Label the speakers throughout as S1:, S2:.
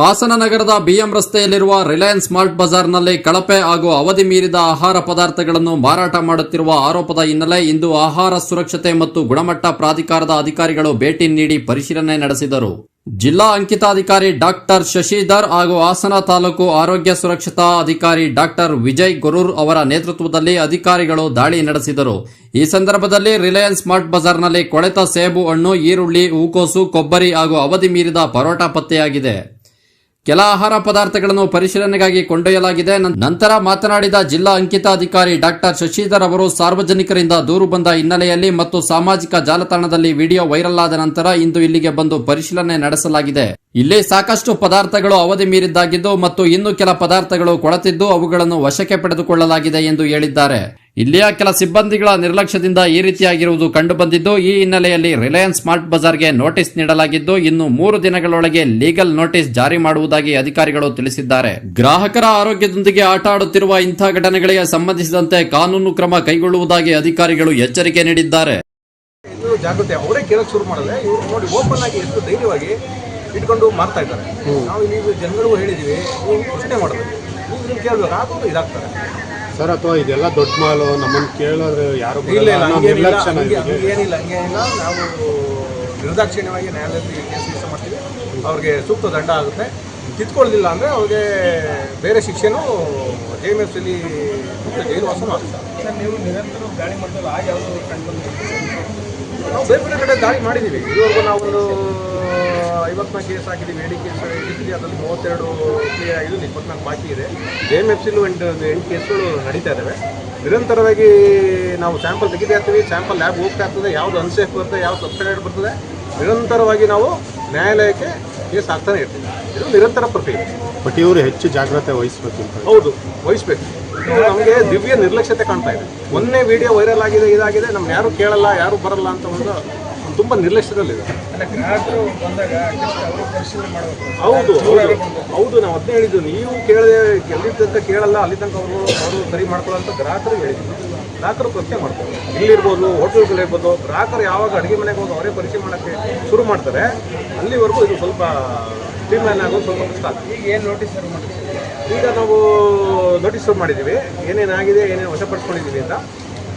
S1: ಹಾಸನ ನಗರದ ಬಿಎಂ ರಸ್ತೆಯಲ್ಲಿರುವ ರಿಲಯನ್ಸ್ ಸ್ಮಾರ್ಟ್ ಬಜಾರ್ನಲ್ಲಿ ಕಳಪೆ ಹಾಗೂ ಅವಧಿ ಮೀರಿದ ಆಹಾರ ಪದಾರ್ಥಗಳನ್ನು ಮಾರಾಟ ಮಾಡುತ್ತಿರುವ ಆರೋಪದ ಹಿನ್ನೆಲೆ ಇಂದು ಆಹಾರ ಸುರಕ್ಷತೆ ಮತ್ತು ಗುಣಮಟ್ಟ ಪ್ರಾಧಿಕಾರದ ಅಧಿಕಾರಿಗಳು ಭೇಟಿ ನೀಡಿ ಪರಿಶೀಲನೆ ನಡೆಸಿದರು. ಜಿಲ್ಲಾ ಅಂಕಿತಾಧಿಕಾರಿ ಡಾಕ್ಟರ್ ಶಶಿಧರ್ ಹಾಗೂ ಹಾಸನ ತಾಲೂಕು ಆರೋಗ್ಯ ಸುರಕ್ಷತಾ ಅಧಿಕಾರಿ ಡಾಕ್ಟರ್ ವಿಜಯ್ ಗೊರೂರ್ ಅವರ ನೇತೃತ್ವದಲ್ಲಿ ಅಧಿಕಾರಿಗಳು ದಾಳಿ ನಡೆಸಿದರು. ಈ ಸಂದರ್ಭದಲ್ಲಿ ರಿಲಯನ್ಸ್ ಸ್ಮಾರ್ಟ್ ಬಜಾರ್ನಲ್ಲಿ ಕೊಳೆತ ಸೇಬು ಹಣ್ಣು, ಈರುಳ್ಳಿ, ಹೂಕೋಸು, ಕೊಬ್ಬರಿ ಹಾಗೂ ಅವಧಿ ಮೀರಿದ ಪರೋಟ ಪತ್ತೆಯಾಗಿದೆ. ಕೆಲ ಆಹಾರ ಪದಾರ್ಥಗಳನ್ನು ಪರಿಶೀಲನೆಗಾಗಿ ಕೊಂಡೊಯ್ಯಲಾಗಿದೆ. ನಂತರ ಮಾತನಾಡಿದ ಜಿಲ್ಲಾ ಅಂಕಿತಾಧಿಕಾರಿ ಡಾಕ್ಟರ್ ಶಶಿಧರ್ ಅವರು ಸಾರ್ವಜನಿಕರಿಂದ ದೂರು ಬಂದ ಹಿನ್ನೆಲೆಯಲ್ಲಿ ಮತ್ತು ಸಾಮಾಜಿಕ ಜಾಲತಾಣದಲ್ಲಿ ವಿಡಿಯೋ ವೈರಲ್ ಆದ ನಂತರ ಇಂದು ಇಲ್ಲಿಗೆ ಬಂದು ಪರಿಶೀಲನೆ ನಡೆಸಲಾಗಿದೆ. ಇಲ್ಲಿ ಸಾಕಷ್ಟು ಪದಾರ್ಥಗಳು ಅವಧಿ ಮೀರಿದ್ದಾಗಿದ್ದು ಮತ್ತು ಇನ್ನು ಕೆಲ ಪದಾರ್ಥಗಳು ಕೊಳತಿದ್ದು ಅವುಗಳನ್ನು ವಶಕ್ಕೆ ಪಡೆದುಕೊಳ್ಳಲಾಗಿದೆ ಎಂದು ಹೇಳಿದ್ದಾರೆ. ಇಲ್ಲಿಯ ಕೆಲ ಸಿಬ್ಬಂದಿಗಳ ನಿರ್ಲಕ್ಷ್ಯದಿಂದ ಈ ರೀತಿಯಾಗಿರುವುದು ಕಂಡುಬಂದಿದ್ದು ಈ ಹಿನ್ನೆಲೆಯಲ್ಲಿ ರಿಲಯನ್ಸ್ ಸ್ಮಾರ್ಟ್ ಬಜಾರ್ಗೆ ನೋಟಿಸ್ ನೀಡಲಾಗಿದ್ದು ಇನ್ನು ಮೂರು ದಿನಗಳೊಳಗೆ ಲೀಗಲ್ ನೋಟಿಸ್ ಜಾರಿ ಮಾಡುವುದಾಗಿ ಅಧಿಕಾರಿಗಳು ತಿಳಿಸಿದ್ದಾರೆ. ಗ್ರಾಹಕರ ಆರೋಗ್ಯದೊಂದಿಗೆ ಆಟ ಆಡುತ್ತಿರುವ ಇಂಥ ಘಟನೆಗಳಿಗೆ ಸಂಬಂಧಿಸಿದಂತೆ ಕಾನೂನು ಕ್ರಮ ಕೈಗೊಳ್ಳುವುದಾಗಿ ಅಧಿಕಾರಿಗಳು ಎಚ್ಚರಿಕೆ ನೀಡಿದ್ದಾರೆ.
S2: ಇದು ಜಾಗೃತಿ ಅವರೇ ಕೇಳಕ್ ಶುರು ಇವ್ರು ನೋಡಿ ಓಪನ್ ಆಗಿ ಎಷ್ಟು ಧೈರ್ಯವಾಗಿ ಇಟ್ಕೊಂಡು ಮಾಡ್ತಾ ಇದ್ದಾರೆ. ನಾವು ಇಲ್ಲಿ ಜನಗಳಿಗೂ ಹೇಳಿದೀವಿ ನೀವು ಪ್ರಶ್ನೆ ಮಾಡಬೇಕು ನೀವು ಇದನ್ನ ಕೇಳ್ಬೇಕು ಇದಾಗ್ತಾರೆ
S3: ಸರ್ ಅಥವಾ ಇದೆಲ್ಲ ದೊಡ್ಡ ಮಾಲು ನಮ್ಮನ್ನು ಕೇಳೋರು ಯಾರು
S2: ಇಲ್ಲ ಇಲ್ಲ
S3: ಅನ್ನೋ
S2: ಹಂಗೇನಿಲ್ಲ
S3: ನಿರ್ಲಕ್ಷ್ಯನ
S2: ಹಂಗೆ-
S3: ಇದಕ್ಕೆ.
S2: ಹಂಗೇನಿಲ್ಲ ಹಂಗೇನಿಲ್ಲ. ನಾವು ನಿರ್ದಾಕ್ಷಿಣ್ಯವಾಗಿ ನ್ಯಾಯಾಲಯದಲ್ಲಿ ಕೇಸ್ ಮಾಡ್ತೀವಿ. ಅವ್ರಿಗೆ ಸೂಕ್ತ ದಂಡ ಆಗುತ್ತೆ. ಕಿತ್ಕೊಳ್ಳಿಲ್ಲ ಅಂದರೆ ಅವ್ರಿಗೆ ಬೇರೆ ಶಿಕ್ಷೆನೂ ಜೆ ಎಂ ಎಫ್ ಅಲ್ಲಿ ಜೈಲು ಆಗ್ತದೆ ಸರ್ ನೀವು ನಿರಂತರ ದಾಳಿ ಮಾಡಿದ್ರೆ ಆಗ ಯಾವುದು ಕಂಡು ನಾವು ಬೇರೆ ಬೇರೆ ಕಡೆ ದಾಳಿ ಮಾಡಿದ್ದೀವಿ. ಇದುವರೆಗೂ ನಾವು ಒಂದು ಐವತ್ನಾಲ್ಕು ಕೇಸ್ ಹಾಕಿದ್ದೀವಿ ಎಡಿ ಕೇಸ್ ಹಿಡಿದಿದ್ದೀವಿ ಅದರಲ್ಲಿ ಮೂವತ್ತೆರಡು ಕ್ಲಿಯರ್ ಆಗಿದ್ದು ಇಪ್ಪತ್ನಾಲ್ಕು ಬಾಕಿ ಇದೆ. ಜೆ ಎಂ ಎಫ್ ಸಿಲು ಎಂಟು ಎಂಟು ಕೇಸ್ಗಳು ನಡೀತಾ ಇದ್ದಾವೆ. ನಿರಂತರವಾಗಿ ನಾವು ಸ್ಯಾಂಪಲ್ ತೆಗಿತಾ ಇರ್ತೀವಿ. ಸ್ಯಾಂಪಲ್ ಲ್ಯಾಬ್ ಹೋಗ್ತಾ ಇರ್ತದೆ. ಯಾವುದು ಅನ್ಸೇಫ್ ಬರ್ತದೆ ಯಾವ್ದು ಸಬ್ಸಿಡೈಡ್ ಬರ್ತದೆ. ನಿರಂತರವಾಗಿ ನಾವು ನ್ಯಾಯಾಲಯಕ್ಕೆ ಕೇಸ್ ಹಾಕ್ತಾನೆ ಇರ್ತೀವಿ. ಇದು ನಿರಂತರ ಪ್ರಕ್ರಿಯೆ.
S3: ಬಟ್ ಇವರು ಹೆಚ್ಚು ಜಾಗ್ರತೆ ವಹಿಸಬೇಕು
S2: ಹೌದು ವಹಿಸ್ಬೇಕು. ಇದು ನಮಗೆ ದಿವ್ಯ ನಿರ್ಲಕ್ಷ್ಯತೆ ಕಾಣ್ತಾ ಇದೆ. ಒಂದೇ ವಿಡಿಯೋ ವೈರಲ್ ಆಗಿದೆ ಇದಾಗಿದೆ ನಮ್ಮ ಯಾರು ಕೇಳಲ್ಲ ಯಾರು ಬರಲ್ಲ ಅಂತ ಒಂದು ತುಂಬ ನಿರ್ಲಕ್ಷ್ಯದಲ್ಲಿದೆ. ಹೌದು ಹೌದು. ಹೌದು ನಾವು ಅದನ್ನೇ ಹೇಳಿದ್ದು. ನೀವು ಕೇಳದೆ ಎಲ್ಲಿ ತನಕ ಕೇಳಲ್ಲ ಅಲ್ಲಿ ತನಕ ಅವರು ಅವರು ಸರಿ ಮಾಡ್ಕೊಳ್ಳೋ ಗ್ರಾಹಕರು ಹೇಳಿದ್ರು. ಗ್ರಾಹಕರು ಪ್ರಶ್ನೆ ಮಾಡ್ತಾರೆ. ಇಲ್ಲಿರ್ಬೋದು ಹೋಟೆಲ್ಗಳಿರ್ಬೋದು ಗ್ರಾಹಕರು ಯಾವಾಗ ಅಡುಗೆ ಮನೆಗೆ ಹೋಗಿ ಅವರೇ ಪರಿಚಯ ಮಾಡೋಕ್ಕೆ ಶುರು ಮಾಡ್ತಾರೆ ಅಲ್ಲಿವರೆಗೂ ಇದು ಸ್ವಲ್ಪ ಸ್ಟ್ರೀಮ್ಲೈನ್ ಆಗೋದು ಸ್ವಲ್ಪ ಕಷ್ಟ ಆಗ್ತದೆ.
S4: ಈಗ ಏನು ನೋಟಿಸ್
S2: ಈಗ ನಾವು ನೋಟಿಸ್ ಮಾಡಿದ್ದೀವಿ. ಏನೇನಾಗಿದೆ ಏನೇನು ವಶಪಡಿಸ್ಕೊಂಡಿದ್ದೀವಿ ಅಂತ.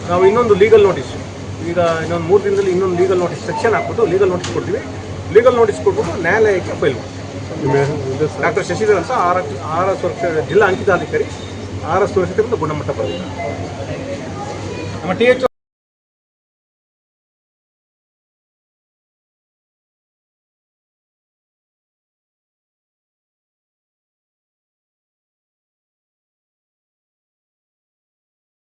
S2: ನಾವು ಇನ್ನೊಂದು ಲೀಗಲ್ ನೋಟಿಸ್ ಈಗ ಇನ್ನೊಂದು ಮೂರು ದಿನದಲ್ಲಿ ಇನ್ನೊಂದು ಲೀಗಲ್ ನೋಟಿಸ್ ಸೆಕ್ಷನ್ ಹಾಕ್ಬಿಟ್ಟು ಲೀಗಲ್ ನೋಟಿಸ್ ಕೊಡ್ತೀವಿ. ಲೀಗಲ್ ನೋಟಿಸ್ ಕೊಟ್ಬಿಟ್ಟು ನ್ಯಾಯಾಲಯಕ್ಕೆ ಫೈಲ್ ಡಾಕ್ಟರ್ ಶಶಿಧರ್ ಅಂತ ಆರ ಆರ ಸುರಕ್ಷತೆ ಜಿಲ್ಲಾ ಅಂಕಿತಾಧಿಕಾರಿ ಆರ್ ಸುರಕ್ಷತೆ ಮತ್ತು ಗುಣಮಟ್ಟ ಪ್ರಾಧಿಕಾರ ನಮ್ಮ ಟಿ ಎಚ್